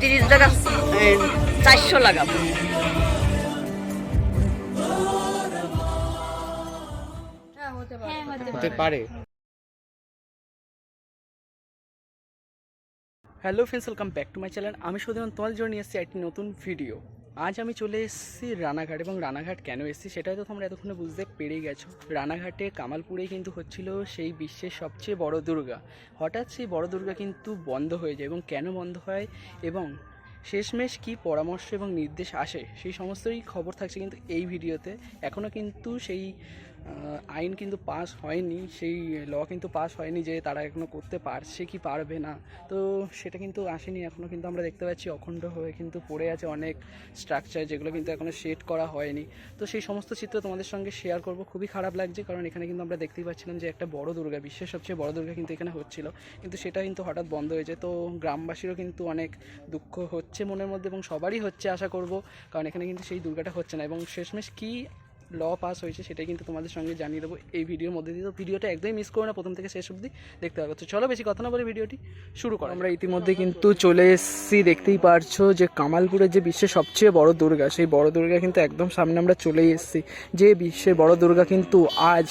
তিরিশ টাকা চারশো লাগাবো। হতে পারে। Hello friends, welcome back to my channel. আমি সুধীরন তোমার জন্য নিয়ে এসেছি একটি নতুন ভিডিও। আজ আমি চলে এসেছি রানাঘাট এবং রানাঘাট কেন এসেছি সেটাই তো তোমরা এতক্ষণে বুঝতে পেরে গেছো। রানাঘাটে কামালপুরে কিন্তু হচ্ছিল সেই বিশ্বের সবচেয়ে বড় দুর্গা। হঠাৎ সেই বড় দুর্গা কিন্তু বন্ধ হয়ে যায় এবং কেন বন্ধ হয় এবং শেষমেশ কি পরামর্শ এবং নির্দেশ আসে সেই সমস্তই খবর থাকছে কিন্তু এই ভিডিওতে। এখনও কিন্তু সেই আইন কিন্তু পাস হয়নি, সেই ল কিন্তু পাস হয়নি যে তারা এখনও করতে পারছে কি পারবে না। তো সেটা কিন্তু আসেনি এখনও কিন্তু আমরা দেখতে পাচ্ছি অখণ্ড হয়ে কিন্তু পড়ে আছে অনেক স্ট্রাকচার যেগুলো কিন্তু এখনও সেট করা হয়নি। তো সেই সমস্ত চিত্র তোমাদের সঙ্গে শেয়ার করব, খুবই খারাপ লাগছে, কারণ এখানে কিন্তু আমরা দেখতেই পাচ্ছিলাম যে একটা বড় দুর্গা, বিশ্বের সবচেয়ে বড় দুর্গা কিন্তু এখানে হচ্ছিল। কিন্তু সেটা কিন্তু হঠাৎ বন্ধ হয়েছে তো গ্রামবাসীরও কিন্তু অনেক দুঃখ হচ্ছে মনের মধ্যে এবং সবারই হচ্ছে আশা করব, কারণ এখানে কিন্তু সেই দুর্গাটা হচ্ছে না। এবং শেষমেশ কী ল পাস হয়েছে, সেটাই কিন্তু তোমাদের সঙ্গে জানিয়ে দেবো এই ভিডিওর মধ্যে দিয়ে। তো ভিডিওটা একদমই মিস করো না, প্রথম থেকে শেষ অবধি দেখতে তো চলো বেশি কথা না বলে ভিডিওটি শুরু করো আমরা ইতিমধ্যে কিন্তু চলে এসেছি, দেখতেই পারছ যে কামালপুরের যে বিশ্বের সবচেয়ে বড় দুর্গা, সেই বড় দুর্গা কিন্তু একদম সামনে আমরা চলেই এসেছি। যে বিশ্বের বড় দুর্গা কিন্তু আজ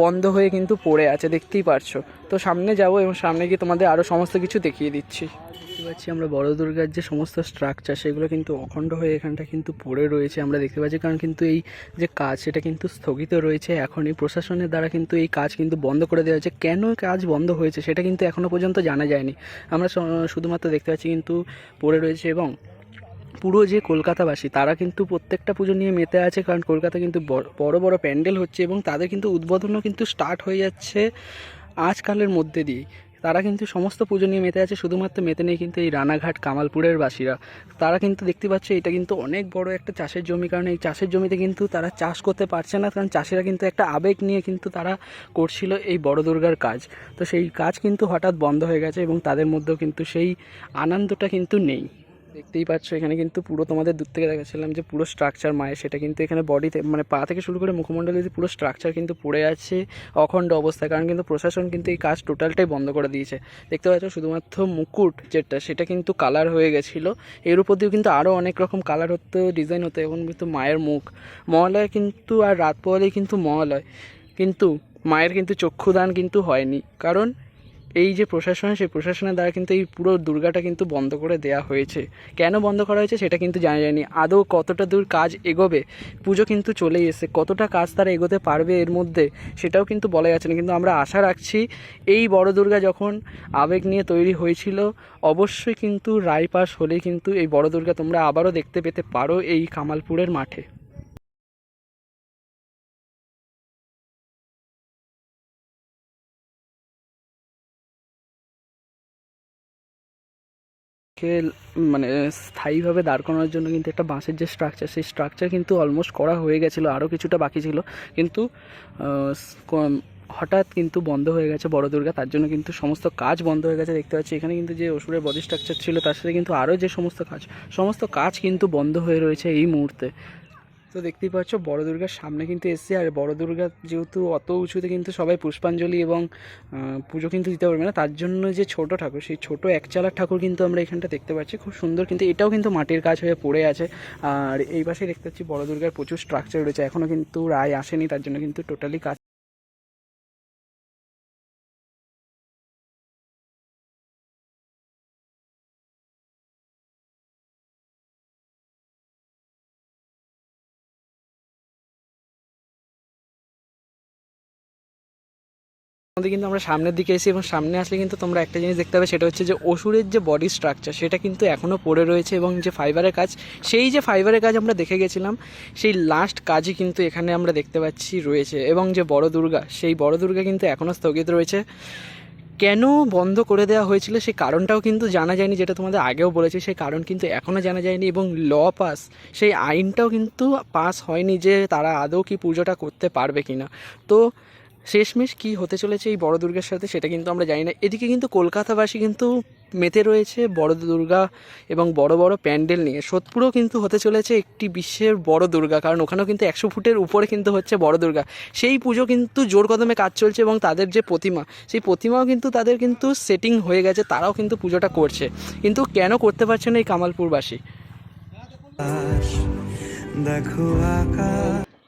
বন্ধ হয়ে কিন্তু পড়ে আছে, দেখতেই পারছ। তো সামনে যাব এবং সামনে গিয়ে তোমাদের আরও সমস্ত কিছু দেখিয়ে দিচ্ছি। দেখতে পাচ্ছি আমরা বড় দুর্গার যে সমস্ত স্ট্রাকচার সেগুলো কিন্তু অখণ্ড হয়ে এখানটা কিন্তু পড়ে রয়েছে আমরা দেখতে পাচ্ছি। কারণ কিন্তু এই যে কাজ, সেটা কিন্তু স্থগিত রয়েছে এখনই প্রশাসনের দ্বারা কিন্তু এই কাজ কিন্তু বন্ধ করে দেওয়া হয়েছে। কেন কাজ বন্ধ হয়েছে, সেটা কিন্তু এখনও পর্যন্ত জানা যায়নি। আমরা শুধুমাত্র দেখতে পাচ্ছি কিন্তু পড়ে রয়েছে এবং পুরো যে কলকাতাবাসী, তারা কিন্তু প্রত্যেকটা পুজো নিয়ে মেতে আছে। কারণ কলকাতা কিন্তু বড়- বড় বড় প্যান্ডেল হচ্ছে এবং তাদের কিন্তু উদ্বোধনও কিন্তু স্টার্ট হয়ে যাচ্ছে। আজকালের মধ্যে দিয়ে তারা কিন্তু সমস্ত পুজো নিয়ে মেতে আছে, শুধুমাত্র মেতে নেই কিন্তু এই রানাঘাট, কামালপুরের বাসীরা। তারা কিন্তু দেখতে পাচ্ছে, এটা কিন্তু অনেক বড় একটা চাষের জমি, কারণ এই চাষের জমিতে কিন্তু তারা চাষ করতে পারছে না, কারণ চাষিরা কিন্তু একটা আবেগ নিয়ে কিন্তু তারা করছিল এই বড় দুর্গার কাজ। তো সেই কাজ কিন্তু হঠাৎ বন্ধ হয়ে গেছে এবং তাদের মধ্যেও কিন্তু সেই আনন্দটা কিন্তু নেই। দেখতেই পাচ্ছ, এখানে কিন্তু পুরো তোমাদের দূর থেকে দেখাচ্ছিলাম যে পুরো স্ট্রাকচার মায়ের, সেটা কিন্তু এখানে বডিতে মানে পা থেকে শুরু করে মুখমণ্ডলে পুরো স্ট্রাকচার কিন্তু পড়ে আছে, অখণ্ড অবস্থায় কারণ কিন্তু প্রশাসন কিন্তু এই কাজ টোটালটাই বন্ধ করে দিয়েছে। দেখতে পাচ্ছ শুধুমাত্র মুকুট যেটা, সেটা কিন্তু কালার হয়ে গেছিল। এর উপর দিয়েও কিন্তু আরও অনেক রকম কালার হতো ডিজাইন হতো, এবং কিন্তু মায়ের মুখ। মহালয় কিন্তু, আর রাত পোয়ালেই কিন্তু মহালয়। কিন্তু মায়ের কিন্তু চক্ষুদান কিন্তু হয়নি, কারণ এই যে প্রশাসন, সেই প্রশাসনের দ্বারা কিন্তু এই পুরো দুর্গাটা কিন্তু বন্ধ করে দেয়া হয়েছে। কেন বন্ধ করা হয়েছে সেটা কিন্তু জানা যায়নি। আদৌ কতটা দূর কাজ এগোবে? পুজো কিন্তু চলেই এসে কতটা কাজ তারা এগোতে পারবে এর মধ্যে সেটাও কিন্তু বলা যাচ্ছে না। কিন্তু আমরা আশা রাখছি এই বড় দুর্গা যখন আবেগ নিয়ে তৈরি হয়েছিল, অবশ্যই কিন্তু রায় পাস হলেই কিন্তু এই বড় দুর্গা তোমরা আবারও দেখতে পেতে পারো এই কামালপুরের মাঠে। কে মানে স্থায়ীভাবে দাঁড় করানোর জন্য কিন্তু একটা বাঁশের যে স্ট্রাকচার সেই স্ট্রাকচার কিন্তু অলমোস্ট করা হয়ে গেছিল আরও কিছুটা বাকি ছিল। কিন্তু হঠাৎ কিন্তু বন্ধ হয়ে গেছে বড় দুর্গা, তার জন্য কিন্তু সমস্ত কাজ বন্ধ হয়ে গেছে। দেখতে পাচ্ছি এখানে কিন্তু যে অসুরের বডি স্ট্রাকচার ছিল, তার সাথে কিন্তু আরও যে সমস্ত কাজ সমস্ত কাজ কিন্তু বন্ধ হয়ে রয়েছে এই মুহূর্তে। তো দেখতেই পাচ্ছ, বড় দুর্গার সামনে কিন্তু এসছে। আর বড় দুর্গা যেহেতু অত উঁচুতে কিন্তু সবাই পুষ্পাঞ্জলি এবং পুজো কিন্তু দিতে পারবে না, তার জন্য যে ছোট ঠাকুর, সেই ছোট একচালার ঠাকুর কিন্তু আমরা এখানটা দেখতে পাচ্ছি। খুব সুন্দর কিন্তু, এটাও কিন্তু মাটির কাজ হয়ে পড়ে আছে। আর এই পাশে দেখতে পাচ্ছি, বড় দুর্গার প্রচুর স্ট্রাকচার রয়েছে। এখনও কিন্তু রায় আসেনি, তার জন্য কিন্তু টোটালি কাজ আমাদের কিন্তু আমরা সামনের দিকে এসেছি এবং সামনে আসলে কিন্তু তোমরা একটা জিনিস দেখতে পাবে, সেটা হচ্ছে যে অসুরের যে বডি স্ট্রাকচার সেটা কিন্তু এখনও পড়ে রয়েছে এবং যে ফাইবারের কাজ, সেই যে ফাইবারের কাজ আমরা দেখে গেছিলাম, সেই লাস্ট কাজই কিন্তু এখানে আমরা দেখতে পাচ্ছি রয়েছে এবং যে বড় দুর্গা, সেই বড় দুর্গা কিন্তু এখনও স্থগিত রয়েছে। কেন বন্ধ করে দেওয়া হয়েছিল সেই কারণটাও কিন্তু জানা যায়নি, যেটা তোমাদের আগেও বলেছি, সেই কারণ কিন্তু এখনও জানা যায়নি এবং ল পাস সেই আইনটাও কিন্তু পাস হয়নি যে তারা আদৌ কি পুজোটা করতে পারবে কি না তো শেষমেশ কি হতে চলেছে এই বড় দুর্গার সাথে সেটা কিন্তু আমরা জানি না। এদিকে কিন্তু কলকাতাবাসী কিন্তু মেতে রয়েছে বড় দুর্গা এবং বড় বড় প্যান্ডেল নিয়ে। সোদপুরও কিন্তু হতে চলেছে একটি বিশ্বের বড় দুর্গা, কারণ ওখানেও কিন্তু একশো ফুটের উপরে কিন্তু হচ্ছে বড় দুর্গা। সেই পুজো কিন্তু জোর কদমে কাজ চলছে এবং তাদের যে প্রতিমা, সেই প্রতিমাও কিন্তু তাদের কিন্তু সেটিং হয়ে গেছে, তারাও কিন্তু পুজোটা করছে। কিন্তু কেন করতে পারছে না এই কামালপুরবাসী? দেখো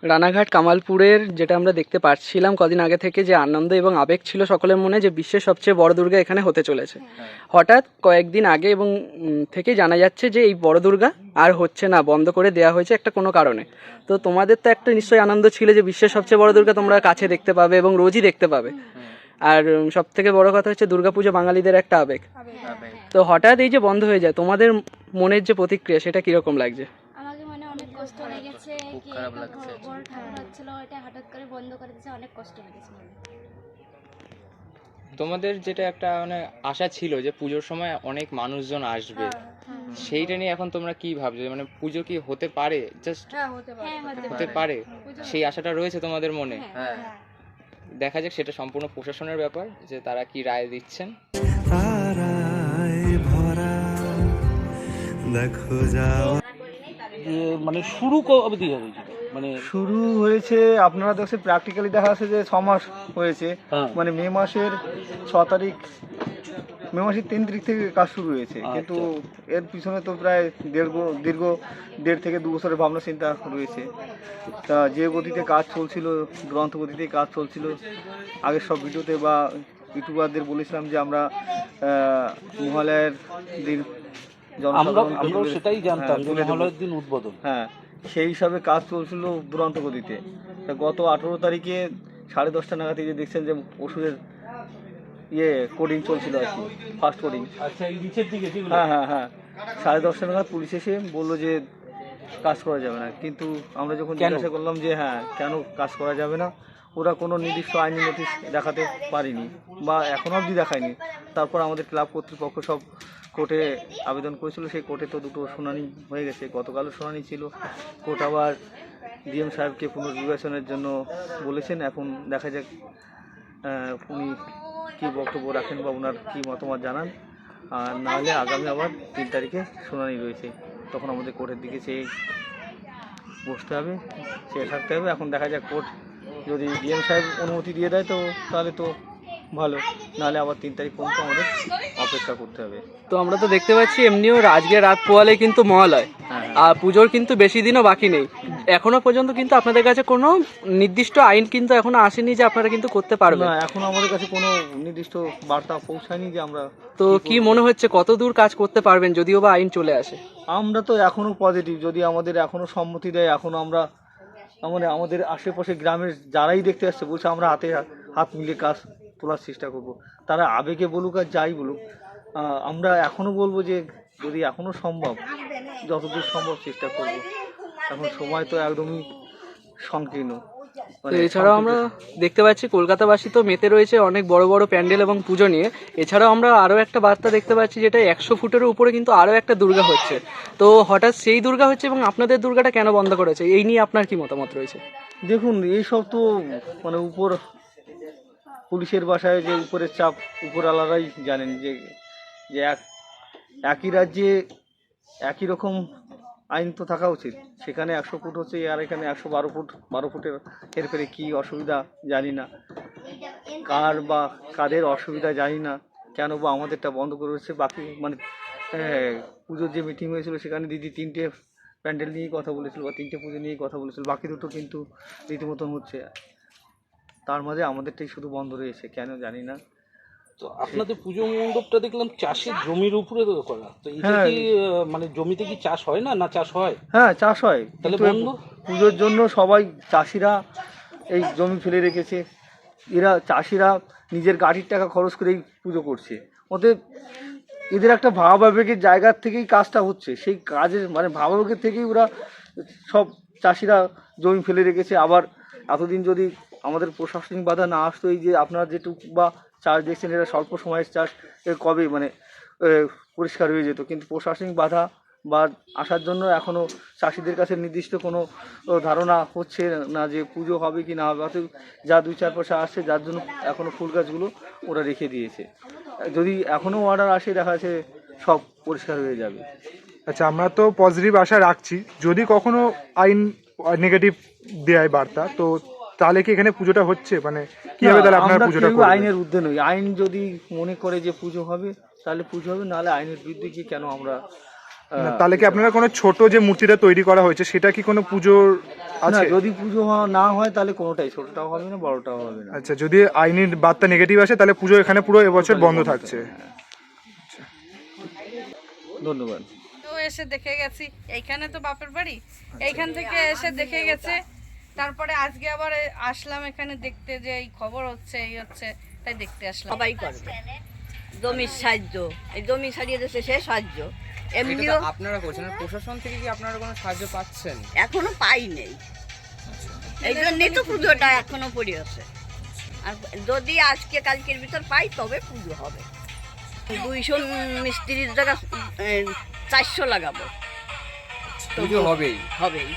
রানাঘাট কামালপুরের যেটা আমরা দেখতে পাচ্ছিলাম কদিন আগে থেকে যে আনন্দ এবং আবেগ ছিল সকলের মনে যে বিশ্বের সবচেয়ে বড় দুর্গা এখানে হতে চলেছে। হঠাৎ কয়েকদিন আগে এবং থেকে জানা যাচ্ছে যে এই বড় দুর্গা আর হচ্ছে না বন্ধ করে দেওয়া হয়েছে একটা কোনো কারণে। তো তোমাদের তো একটা নিশ্চয়ই আনন্দ ছিল যে বিশ্বের সবচেয়ে বড় দুর্গা তোমরা কাছে দেখতে পাবে এবং রোজই দেখতে পাবে। আর সব থেকে বড় কথা হচ্ছে দুর্গাপুজো বাঙালিদের একটা আবেগ। তো হঠাৎ এই যে বন্ধ হয়ে যায় তোমাদের মনের যে প্রতিক্রিয়া সেটা কীরকম লাগছে? আমাকে মানে অনেক কষ্ট লেগেছে। কি একটা বড় বড় ঠাকুর হচ্ছিল ওটা হঠাৎ করে বন্ধ করে দিয়েছে অনেক কষ্ট লেগেছে তোমাদের যেটা একটা মানে আশা ছিল যে পুজোর সময় অনেক মানুষজন আসবে সেইটা নিয়ে এখন তোমরা কি ভাবছ? মানে পুজো কি হতে পারে? জাস্ট হ্যাঁ হতে পারে হ্যাঁ হতে হতে পারে। সেই আশাটা রয়েছে তোমাদের মনে? হ্যাঁ দেখা যাক সেটা সম্পূর্ণ প্রশাসনের ব্যাপার যে তারা কি রায় দিচ্ছেন। ভরা দেখো যাও যে মানে শুরু কবে দিয়ে হয়েছিল মানে শুরু হয়েছে আপনারা দেখছেন প্র্যাকটিক্যালি দেখা যাচ্ছে যে ছ মাস হয়েছে। হ্যাঁ। মানে মে মাসের ছ তারিখ মে মাসের তিন তারিখ থেকে কাজ শুরু হয়েছে। কিন্তু এর পিছনে তো প্রায় দেড় দীর্ঘ দেড় থেকে দু বছরের ভাবনা চিন্তা রয়েছে। তা যে গতিতে কাজ চলছিল গ্রন্থ গতিতে কাজ চলছিল আগের সব ভিডিওতে বা ইউটিউবারদের বলেছিলাম যে আমরা মহালয়ের দিন আমরা আমরাও সেটাই জানতাম হ্যাঁ, যে মহালয়ের দিন উদ্বোধন। হ্যাঁ সেই হিসাবে কাজ চলছিল দুরন্ত গতিতে। গত আঠেরো তারিখে সাড়ে দশটা নাগাদ যে দেখছেন যে ওষুধের ইয়ে কোডিং চলছিল আর কি ফার্স্ট কোডিং আচ্ছা যেগুলো হ্যাঁ হ্যাঁ হ্যাঁ। সাড়ে দশটা নাগাদ পুলিশ এসে বলল যে কাজ করা যাবে না। কিন্তু আমরা যখন জিজ্ঞাসা করলাম যে হ্যাঁ কেন কাজ করা যাবে না? ওরা কোনো নির্দিষ্ট আইনি নোটিশ দেখাতে পারেনি বা এখনও অবধি দেখায়নি। তারপর আমাদের ক্লাব কর্তৃপক্ষ সব কোর্টে আবেদন করেছিল, সেই কোর্টে তো দুটো শুনানি হয়ে গেছে। গতকালও শুনানি ছিল। কোর্ট আবার ডিএম সাহেবকে পুনর্বিবেচনের জন্য বলেছেন। এখন দেখা যাক উনি কী বক্তব্য রাখেন বা ওনার কী মতামত জানান। আর নাহলে আগামী আবার তিন তারিখে শুনানি রয়েছে। তখন আমাদের কোর্টের দিকে চেয়ে বসতে হবে, চেয়ে থাকতে হবে। এখন দেখা যাক কোর্ট যদি ডিএম সাহেব অনুমতি দিয়ে দেয় তো তাহলে তো ভালো। নাহলে আবার তিন তারিখ পর্যন্ত আমাদের অপেক্ষা করতে হবে। তো আমরা তো দেখতে পাচ্ছি এমনিও আজকে রাত পোয়ালে কিন্তু মহালয়। হ্যাঁ। আর পুজোর কিন্তু বেশি দিনও বাকি নেই। এখনও পর্যন্ত কিন্তু আপনাদের কাছে কোনো নির্দিষ্ট আইন কিন্তু এখনও আসেনি যে আপনারা কিন্তু করতে পারবেন। না এখন আমাদের কাছে কোনো নির্দিষ্ট বার্তা পৌঁছায়নি যে আমরা তো কি মনে হচ্ছে কত দূর কাজ করতে পারবেন যদিও বা আইন চলে আসে? আমরা তো এখনও পজিটিভ যদি আমাদের এখনও সম্মতি দেয় এখনও আমরা মানে আমাদের আশেপাশে গ্রামের যারাই দেখতে আসছে, বলছে আমরা হাতে হাত মিলিয়ে কাজ তোলার চেষ্টা করব। তারা আবেগে বলুক আর যাই বলুক আমরা এখনও বলব যে যদি এখনও সম্ভব, যতদূর সম্ভব চেষ্টা করব। এখন সময় তো একদমই সংকীর্ণ। এছাড়াও আমরা দেখতে পাচ্ছি কলকাতাবাসী তো মেতে রয়েছে অনেক বড় বড় প্যান্ডেল এবং পুজো নিয়ে। এছাড়াও আমরা আরও একটা বার্তা দেখতে পাচ্ছি যেটা একশো ফুটের উপরে কিন্তু আরও একটা দুর্গা হচ্ছে। তো হঠাৎ সেই দুর্গা হচ্ছে এবং আপনাদের দুর্গাটা কেন বন্ধ করেছে? এই নিয়ে আপনার কি মতামত রয়েছে? দেখুন এইসব তো মানে উপর পুলিশের বাসায় যে উপরের চাপ উপরওয়ালারাই জানেন যে যে এক একই রাজ্যে একই রকম আইন তো থাকা উচিত। সেখানে একশো ফুট হচ্ছে আর এখানে একশো বারো ফুট বারো ফুটের এরপরে কী অসুবিধা জানি না। কার বা কাদের অসুবিধা জানি না। কেন বা আমাদেরটা বন্ধ করে হচ্ছে বাকি মানে আহ, পুজোর যে মিটিং হয়েছিল সেখানে দিদি তিনটে প্যান্ডেল নিয়েই কথা বলেছিল বা তিনটে পুজো নিয়েই কথা বলেছিল। বাকি দুটো কিন্তু রীতিমতন হচ্ছে। তার মাঝে আমাদেরটাই শুধু বন্ধ রয়েছে কেন জানি না। তো আপনাদের পুজো মণ্ডপটা দেখলাম চাষের জমির উপরে তো করা। তো এটা হ্যাঁ। কি মানে জমিতে কি চাষ হয় না না চাষ হয়? হ্যাঁ চাষ হয়। তাহলে বন্ধ? পুজোর জন্য সবাই চাষিরা এই জমি ফেলে রেখেছে। এরা চাষিরা নিজের গাড়ির টাকা খরচ করে এই পুজো করছে। ওদের এদের একটা ভাব আবেগের জায়গার থেকেই কাজটা হচ্ছে। সেই কাজের মানে ভাবাবেগের থেকেই ওরা সব চাষিরা জমি ফেলে রেখেছে। আবার এতদিন যদি আমাদের প্রশাসনিক বাধা না আসতো এই যে আপনারা যেটুকু বা চাষ দেখছেন এরা স্বল্প সময়ের চাষ কবে মানে পরিষ্কার হয়ে যেত। কিন্তু প্রশাসনিক বাধা বা আসার জন্য এখনও চাষিদের কাছে নির্দিষ্ট কোনো ধারণা হচ্ছে না যে পুজো হবে কি না হবে। অতএব যা দুই চার পয়সা আসছে, যার জন্য এখনও ফুল গাছগুলো ওরা রেখে দিয়েছে। যদি এখনও অর্ডার আসে, দেখা যাচ্ছে সব পরিষ্কার হয়ে যাবে। আচ্ছা আমরা তো পজিটিভ আশা রাখছি। যদি কখনো আইন নেগেটিভ দেয় বার্তা, তো তাহলে কি এখানে পুজোটা হচ্ছে? মানে কীভাবে তাহলে আপনারা পুজোটা করবেন? আইনের ঊর্ধ্বে নই। আইন যদি মনে করে যে পুজো হবে তাহলে পুজো হবে নাহলে আইনের বিরুদ্ধে কি কেন আমরা তাহলে কি আপনারা কোনো ছোট যে মূর্তিটা তৈরি করা হয়েছে সেটা কি কোনো পুজোর আছে? যদি পুজো না হয় তাহলে কোনোটাই ছোটটাও হবে না বড়টাও হবে না। আচ্ছা যদি আইনের বার্তা নেগেটিভ আসে তাহলে পুজো এখানে পুরো এবছর বন্ধ থাকছে। ধন্যবাদ। তো এসে দেখে গেছি এইখানে তো বাপের বাড়ি? এইখান থেকে এসে দেখে গেছে তারপরে আজকে আবার আসলাম এখানে দেখতে যে এই খবর হচ্ছে এই হচ্ছে তাই দেখতে আসলাম। সবাই করবে। জমির সাহায্য এই জমি ছাড়িয়ে দিচ্ছে সে সাহায্য। এমনিও আপনারা করছেন। প্রশাসন থেকে কি আপনারা কোনো সাহায্য পাচ্ছেন? এখনও পাই নেই। এই জন্যই তো পুজোটা এখনও পড়ে আছে। আর যদি আজকে কালকের ভিতর পাই তবে পুজো হবে। দুইশো মিস্ত্রির জায়গা চারশো লাগাবো। পুজো হবেই। হবেই।